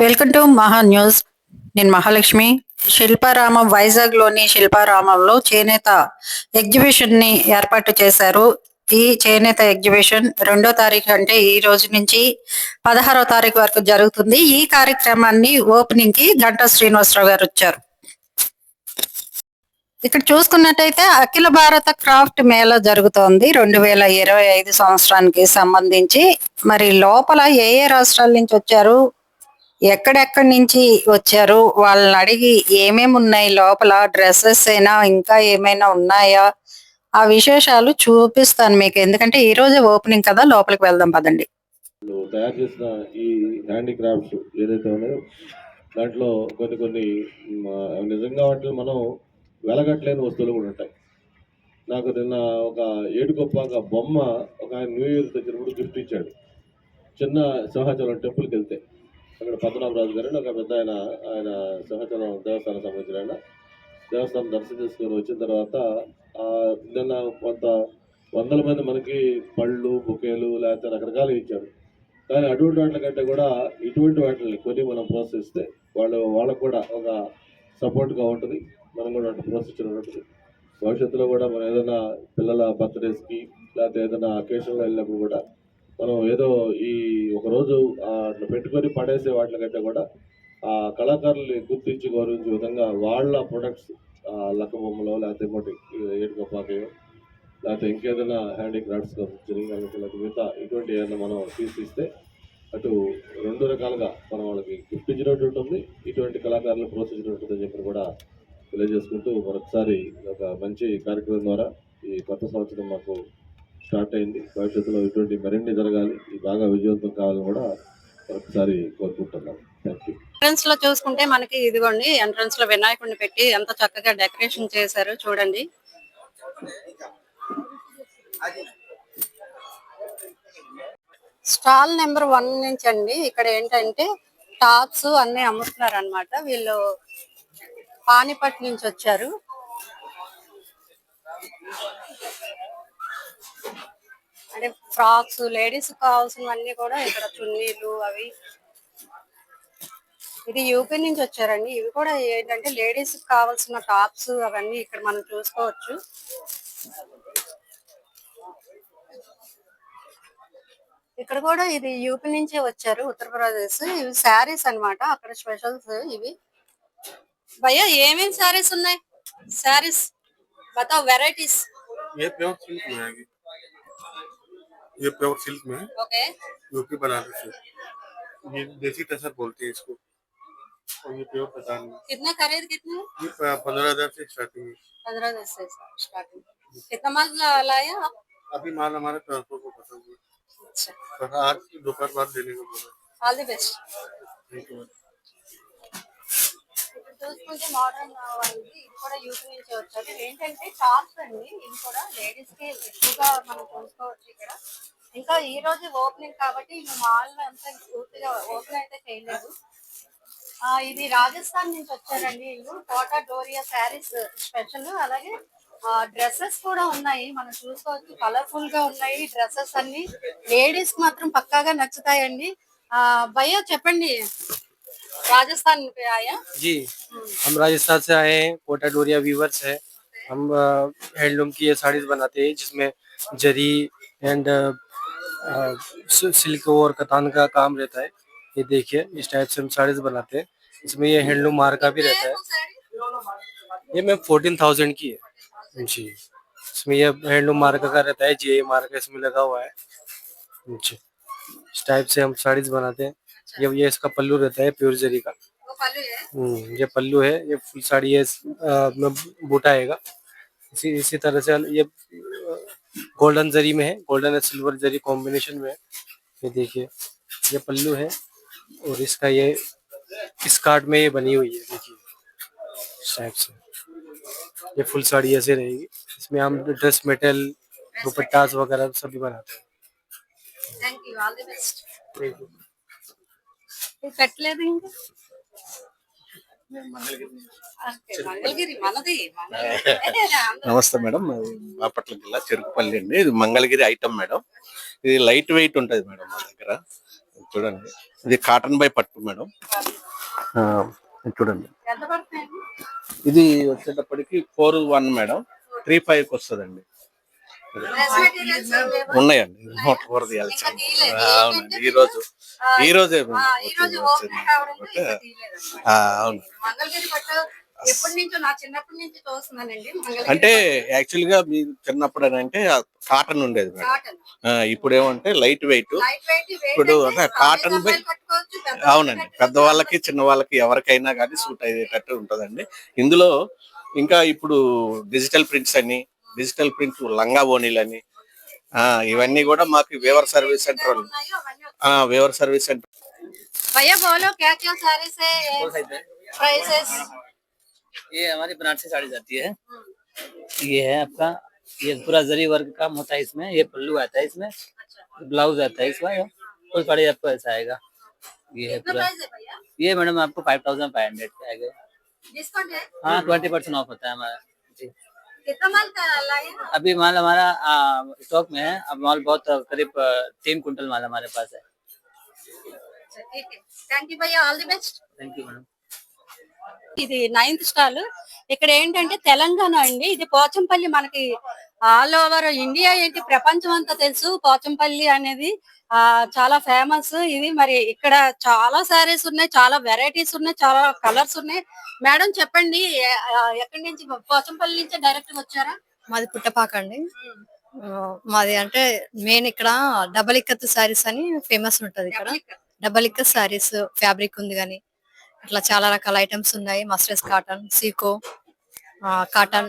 Welcome to మహా news. నేను మహాలక్ష్మి. శిల్పారామం వైజాగ్లోని శిల్పారామంలో చేనేత ఎగ్జిబిషన్ని ఏర్పాటు చేశారు. ఈ చేనేత ఎగ్జిబిషన్ రెండో తారీఖు అంటే ఈ రోజు నుంచి పదహారో తారీఖు వరకు జరుగుతుంది. ఈ కార్యక్రమాన్ని ఓపెనింగ్కి గంటా శ్రీనివాసరావు గారు వచ్చారు. ఇక్కడ చూసుకున్నట్టయితే అఖిల భారత క్రాఫ్ట్ మేళా జరుగుతోంది. రెండు వేల ఇరవై ఐదు సంవత్సరానికి సంబంధించి. మరి లోపల ఏ ఏ రాష్ట్రాల నుంచి వచ్చారు? ఎక్కడెక్కడి నుంచి వచ్చారు? వాళ్ళని అడిగి ఏమేమి ఉన్నాయి? లోపల డ్రెస్సెస్ అయినా ఇంకా ఏమైనా ఉన్నాయా? ఆ విశేషాలు చూపిస్తాను మీకు. ఎందుకంటే ఈ రోజే ఓపెనింగ్ కదా లోపలికి వెళ్దాం పదండి. తయారు చేసిన ఈ హ్యాండీక్రాఫ్ట్స్ ఏదైతే ఉన్నాయో దాంట్లో కొన్ని కొన్ని నిజంగా వాటిలో మనం వెలగట్లేని వస్తువులు కూడా ఉంటాయి. నాకు నిన్న ఒక ఏడుకొప్పాక బొమ్మ ఒక ఆయన న్యూ ఇయర్ తెచ్చినప్పుడు గిఫ్ట్ ఇచ్చాడు. చిన్న సింహాచలం టెంపుల్కి వెళ్తే. అక్కడ పద్మనాభరాజు గారు ఒక పెద్ద ఆయన ఆయన సింహాచలం దేవస్థానం సంబంధించిన ఆయన. దేవస్థానం దర్శనం చేసుకొని వచ్చిన తర్వాత నిన్న కొంత వందల మంది మనకి పళ్ళు బుకేలు లేకపోతే రకరకాలు ఇచ్చారు. కానీ అటువంటి వాటి కంటే కూడా ఇటువంటి వాటిని కొని మనం ప్రోత్సహిస్తే వాళ్ళు వాళ్ళకు కూడా ఒక సపోర్ట్గా ఉంటుంది. మనం కూడా అటు ప్రోత్సహించడం ఉంటుంది భవిష్యత్తులో కూడా మనం ఏదైనా పిల్లల బర్త్డేస్కి లేకపోతే ఏదైనా అకేషన్లో వెళ్ళినప్పుడు కూడా మనం ఏదో ఈ ఒకరోజు అట్లా పెట్టుకొని పడేసే వాటికంటే కూడా ఆ కళాకారుల్ని గుర్తించి గౌరవించే విధంగా వాళ్ళ ప్రొడక్ట్స్ లక్క బొమ్మలో లేకపోతే ఇంకోటి ఏడుకపాకయో లేకపోతే ఇంకేదైనా హ్యాండీక్రాఫ్ట్స్ సంబంధించిన లేకపోతే మిగతా ఇటువంటి ఏదైనా మనం తీసిస్తే అటు రెండు రకాలుగా మనం వాళ్ళకి గిఫ్ట్ ఇచ్చినట్టు ఉంటుంది. ఇటువంటి కళాకారులను ప్రోత్సహించినట్టు ఉంటుంది అని చెప్పి కూడా తెలియజేసుకుంటూ మరొకసారి ఒక మంచి కార్యక్రమం ద్వారా ఈ కొత్త సంవత్సరం మాకు స్టార్ట్ అయింది. భవిష్యత్తులో ఇటువంటి మరిన్ని జరగాలి బాగా విజయవంతం కావాలని కూడా ఒకసారి కోరుకుంటున్నాం. థ్యాంక్ యూ ఎంట్రన్స్లో చూసుకుంటే మనకి ఇదిగోండి ఎంట్రన్స్లో వినాయకుడిని పెట్టి ఎంత చక్కగా డెకరేషన్ చేశారు చూడండి. స్టాల్ నెంబర్ వన్ నుంచి అండి ఇక్కడ ఏంటంటే టాప్స్ అన్ని అమ్ముతున్నారు అనమాట వీళ్ళు పానిపట్ నుంచి వచ్చారు. అంటే ఫ్రాక్స్ లేడీస్ కావాల్సినవన్నీ కూడా ఇక్కడ చున్నీలు అవి. ఇది యూపీ నుంచి వచ్చారండి. ఇవి కూడా ఏంటంటే లేడీస్ కావాల్సిన టాప్స్ అవన్నీ ఇక్కడ మనం చూసుకోవచ్చు. ఇక్కడ కూడా ఇది యూపీ నుంచే వచ్చారు ఉత్తరప్రదేశ్ ఇవి శారీస్ అన్నమాట. అక్కడ స్పెషల్స్ ఇవి. భయ్యా ఏమేమి శారీస్ ఉన్నాయి? శారీస్ బతా వెరైటీస్. ये प्योर सिल्क में है। यूपी बनारस से। ये देसी टसर बोलते हैं इसको। और ये प्योर पतान में कितना खरीद कितना? ये पंद्रह हज़ार से स्टार्टिंग है। पंद्रह हज़ार से स्टार्टिंग कितना माल लाया आप? अभी माल हमारे ट्रांसफ़र को पसंद है। अच्छा। आज दोपहर बाद देने को बोला all the best thank you చూసుకుంటే మోడర్న్ వాళ్ళది ఇది కూడా యూపీ నుంచి వచ్చారు. ఏంటంటే టాప్స్ అండి. ఇది కూడా లేడీస్కి ఎక్కువగా మనం చూసుకోవచ్చు ఇక్కడ. ఇంకా ఈ రోజు ఓపెనింగ్ కాబట్టి ఇంకా మాల్ అంతా పూర్తిగా ఓపెన్ అయితే చేయలేదు. ఆ ఇది రాజస్థాన్ నుంచి వచ్చారండి వీళ్ళు. కోటా డోరియా శారీస్ స్పెషల్ అలాగే డ్రెస్సెస్ కూడా ఉన్నాయి. మనం చూసుకోవచ్చు. కలర్ఫుల్గా ఉన్నాయి డ్రెస్సెస్ అన్ని. లేడీస్కి మాత్రం పక్కాగా నచ్చుతాయండి. ఆ భయ్యా చెప్పండి. राजस्थान पे आया जी हम राजस्थान से आए हैं कोटा डोरिया वीवर्स है। हम हैंडलूम की ये साड़ीज बनाते हैं जिसमें जरी एंड सिल्क और कतान का काम रहता है। ये देखिए इस टाइप से हम साड़ीज बनाते हैं। इसमें ये हैंडलूम मार्का भी रहता है। ये मैम फोर्टीन थाउज़ेंड की है। जी इसमें ये हैंडलूम मार्का का रहता है जी मार्का इसमें लगा हुआ है। जी इस टाइप से हम साड़ीज बनाते हैं। ये ये इसका पल्लू रहता है प्योर जरी का। हम्म ये पल्लू है ये फुल साड़ी है में बूटा आएगा। इसी इसी तरह से ये गोल्डन जरी में है गोल्डन और सिल्वर जरी कॉम्बिनेशन में है। ये देखिए ये पल्लू है और इसका ये इस कार्ड में ये बनी हुई है देखिए। टाइप से। ये फुल साड़ी ऐसे रहेगी। इसमें हम ड्रेस मेटल दुपट्टास वगैरह सभी बनाते हैं। Thank you all the best thank you పెట్టలేదు ఇంకా. నమస్తే మేడం. బాపట్ల జిల్లా చెరుకుపల్లి అండి. ఇది మంగళగిరి ఐటమ్ మేడం. ఇది లైట్ వెయిట్ ఉంటుంది మేడం మా దగ్గర. చూడండి. ఇది కాటన్ బై పట్టు మేడం. చూడండి. ఇది వచ్చేటప్పటికి ఫోర్ వన్ మేడం. త్రీ ఫైవ్కి వస్తుందండి? ఉన్నాయండి. నోట్ ఫోర్ తీయాలి? ఇంకా తీయలేదు. అవునండి. ఈ రోజు ఈ రోజే అవును. అంటే యాక్చువల్గా మీరు చిన్నప్పుడు అని అంటే కాటన్ ఉండేది మేడం. ఇప్పుడు ఏమంటే లైట్ వెయిట్. ఇప్పుడు కాటన్ బై- అవునండి. పెద్దవాళ్ళకి చిన్న వాళ్ళకి ఎవరికైనా కానీ సూట్ అయ్యేటట్టు ఉంటదండి. ఇందులో ఇంకా ఇప్పుడు డిజిటల్ ప్రింట్స్ అని డిజిటల్ ప్రింట్ లంగా ఓనీలు అని ఆ, ఇవన్నీ కూడా మాకు వేవర్ సర్వీస్ సెంటర్ వాళ్ళు ఉన్నాయో అవన్నీ ఆ, వేవర్ సర్వీస్ సెంటర్ भैया बोलो क्या क्या साड़ीज है प्राइसेस ये हमारी बनारसी साड़ी जाती है ये है आपका ये पूरा जरी वर्क काम होता है इसमें ये पल्लू आता है इसमें ब्लाउज आता है इसमें कोई साड़ी आपको ऐसा आएगा ये है कितना पूरा प्राइस है भैया ये मैडम आपको फाइव थाउजेंड फाइव हंड्रेड का आएगा डिस्काउंट है हाँ ट्वेंटी परसेंट ऑफ होता है हमारा जी कितना माल का लाए हैं? अभी माल हमारा स्टॉक में है अब माल बहुत अ, करीब अ, तीन कुंटल माल हमारे पास है अच्छा, ठीक है थैंक यू भैया all the best thank you madam ఇది నైన్త్ స్టాల్ ఇక్కడ ఏంటంటే తెలంగాణ అండి ఇది పోచంపల్లి మనకి ఆల్ ఓవర్ ఇండియా ఏంటి? ప్రపంచం అంతా తెలుసు. పోచంపల్లి అనేది ఆ చాలా ఫేమస్ ఇది మరి ఇక్కడ చాలా సారీస్ ఉన్నాయి. చాలా వెరైటీస్ ఉన్నాయి. చాలా కలర్స్ ఉన్నాయి. మేడం చెప్పండి. ఎక్కడి నుంచి పోచంపల్లి నుంచి డైరెక్ట్ వచ్చారా? మాది పుట్టపాక అండి. మాది అంటే మెయిన్ ఇక్కడ డబల్ ఇక్కత్ సారీస్ అని ఫేమస్ ఉంటది ఇక్కడ. డబల్ ఇక్కత్. సారీస్ ఫ్యాబ్రిక్ ఉంది కానీ. అట్లా చాలా రకాల ఐటమ్స్ ఉన్నాయి. మస్టర్స్ కాటన్ సీకో కాటన్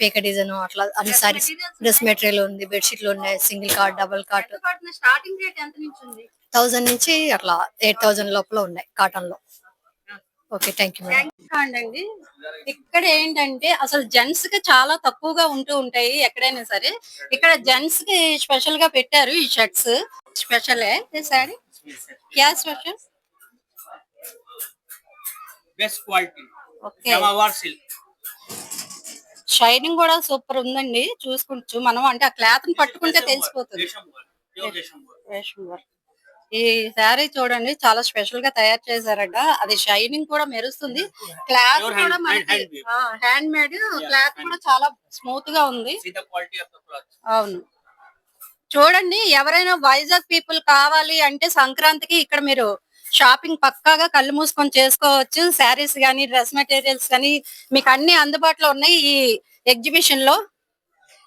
పేక డిజైన్ అట్లా అన్ని సారీస్ డ్రెస్ మెటీరియల్ ఉంది బెడ్షీట్లు ఉన్నాయి single card double card starting rate ఎంత నుంచి ఉంది? థౌసండ్ నుంచి అట్లా ఎయిట్ థౌజండ్ లోపల ఉన్నాయి కాటన్లో. ఓకే థ్యాంక్ యూ అండి. ఇక్కడ ఏంటంటే అసలు జెంట్స్కి చాలా తక్కువగా ఉంటూ ఉంటాయి ఎక్కడైనా సరే. ఇక్కడ జెంట్స్కి స్పెషల్గా పెట్టారు ఈ shirts special saree special best quality okay shining కూడా సూపర్ ఉందండి. చూసుకుంటు మనం అంటే ఆ క్లాత్ని పట్టుకుంటే తెలిసిపోతుంది. ఈ శారీ చూడండి చాలా స్పెషల్గా తయారు చేశారట. అది షైనింగ్ కూడా మెరుస్తుంది. క్లాత్ కూడా మనకి హ్యాండ్ మేడ్ క్లాత్ కూడా చాలా స్మూత్గా ఉంది. అవును. చూడండి ఎవరైనా వైజాగ్ పీపుల్ కావాలి అంటే సంక్రాంతికి ఇక్కడ మీరు షాపింగ్ పక్కాగా కళ్ళు మూసుకొని చేసుకోవచ్చు. శారీస్ కానీ డ్రెస్ మెటీరియల్స్ కానీ మీకు అన్ని అందుబాటులో ఉన్నాయి ఈ ఎగ్జిబిషన్లో.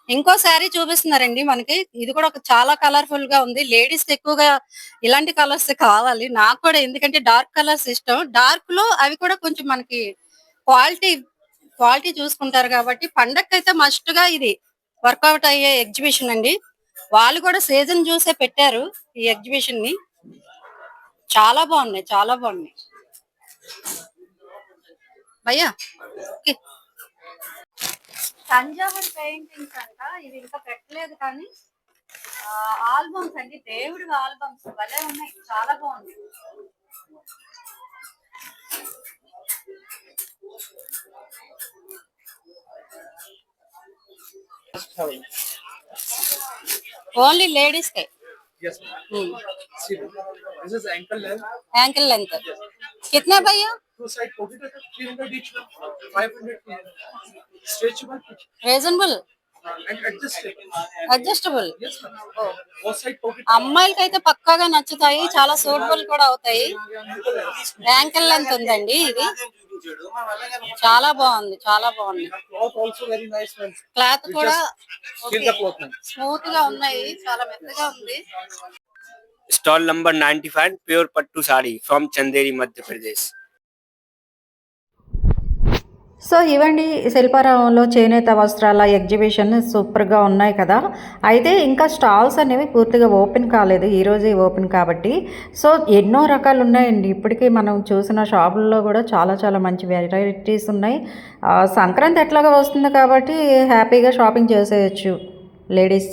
ఇంకో శారీ చూపిస్తున్నారండి మనకి. ఇది కూడా ఒక చాలా కలర్ఫుల్గా ఉంది. లేడీస్ ఎక్కువగా ఇలాంటి కలర్స్ కావాలి. నాకు కూడా ఎందుకంటే డార్క్ కలర్స్ ఇష్టం. డార్క్లో అవి కూడా కొంచెం మనకి క్వాలిటీ క్వాలిటీ చూసుకుంటారు కాబట్టి పండక్ అయితే మస్ట్గా ఇది వర్కౌట్ అయ్యే ఎగ్జిబిషన్ అండి. వాళ్ళు కూడా సీజన్ చూసే పెట్టారు ఈ ఎగ్జిబిషన్ని. చాలా బాగున్నాయి చాలా బాగున్నాయి. భయ్యా. తంజావూర్ పెయింటింగ్స్ అంట ఇది ఇంకా పెట్టలేదు కానీ ఆల్బమ్స్ అండి దేవుడి ఆల్బమ్స్ భలే ఉన్నాయి చాలా బాగుంది ఓన్లీ లేడీస్ కే this is ankle length. Ankle length కిतना భయ్యా Two side pocket at 300 each one. 500 each. Stretchable reasonable. Adjustable. అమ్మాయిలకి అయితే పక్కాగా నచ్చుతాయి చాలా సూటబుల్ కూడా అవుతాయి యాంకిల్ లెంత్ ఉందండి ఇది చాలా బాగుంది చాలా బాగుంది. క్లాత్ కూడా. స్మూత్గా ఉన్నాయి చాలా మెత్తగా ఉంది stall number 95 pure pattu sari from Chanderi Madhya Pradesh so ఇవండి శిల్పారామంలో చేనేత వస్త్రాల ఎగ్జిబిషన్ సూపర్గా ఉన్నాయి కదా అయితే ఇంకా స్టాల్స్ అనేవి పూర్తిగా ఓపెన్ కాలేదు ఈరోజే ఓపెన్ కాబట్టి సో ఎన్నో రకాలు ఉన్నాయండి ఇప్పటికీ మనం చూసిన షాపుల్లో కూడా చాలా చాలా మంచి వెరైటీస్ ఉన్నాయి ఆ, సంక్రాంతి ఎట్లాగా వస్తుంది కాబట్టి హ్యాపీగా షాపింగ్ చేసేయచ్చు లేడీస్